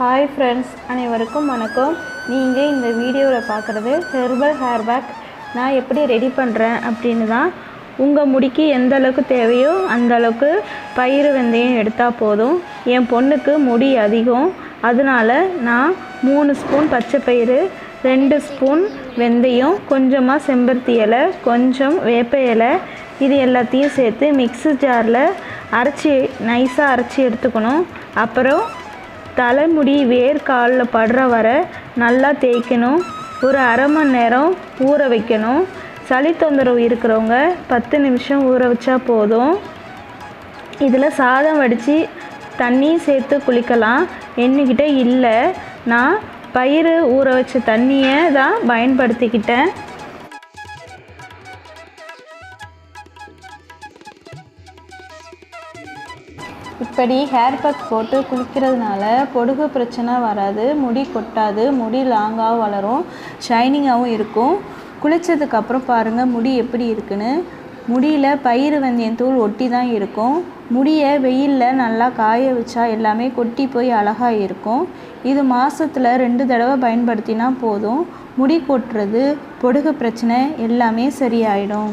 Hi friends அனைவருக்கும் வணக்கம். நீங்கள் இந்த வீடியோவில் பார்க்குறது ஹெர்பல் ஹேர் பேக் நான் எப்படி ரெடி பண்ணுறேன் அப்படின்னு தான். உங்கள் முடிக்கு எந்த அளவுக்கு தேவையோ அந்த அளவுக்கு பயிறு வெந்தயம் எடுத்தால் போதும். என் பொண்ணுக்கு முடி அதிகம். அதனால நான் மூணு ஸ்பூன் பச்சை பயிறு ரெண்டு ஸ்பூன் வெந்தயம் கொஞ்சமாக செம்பருத்தி இலை கொஞ்சம் வேப்ப இலை. இது எல்லாத்தையும் சேர்த்து மிக்ஸி ஜாரில் அரைச்சி நைஸாக அரைச்சி எடுத்துக்கணும். அப்புறம் தலைமுடி வேர் காலில் படுற வரை நல்லா தேய்க்கணும். ஒரு அரை மணி நேரம் ஊற வைக்கணும். சளி தொந்தரவு இருக்கிறவங்க பத்து நிமிஷம் ஊற வச்சா போதும். இதில் சாதம் வடித்து தண்ணி சேர்த்து குளிக்கலாம். என்கிட்ட இல்லை. நான் பயிறு ஊற வச்ச தண்ணியை தான் பயன்படுத்திக்கிட்டேன். இப்படி ஹேர் பேக் போட்டு குளிக்கிறதுனால பொடுகு பிரச்சனை வராது முடி கொட்டாது முடி லாங்காகவும் வளரும் ஷைனிங்காகவும் இருக்கும். குளித்ததுக்கப்புறம் பாருங்கள் முடி எப்படி இருக்குன்னு. முடியில் பயிறு வெந்தயம் தூள் ஒட்டி தான் இருக்கும். முடியை வெயிலில் நல்லா காய வச்சா எல்லாமே கொட்டி போய் அழகாக இருக்கும். இது மாதத்தில் ரெண்டு தடவை பயன்படுத்தினா போதும். முடி கொட்டுறது பொடுகு பிரச்சனை எல்லாமே சரியாயிடும்.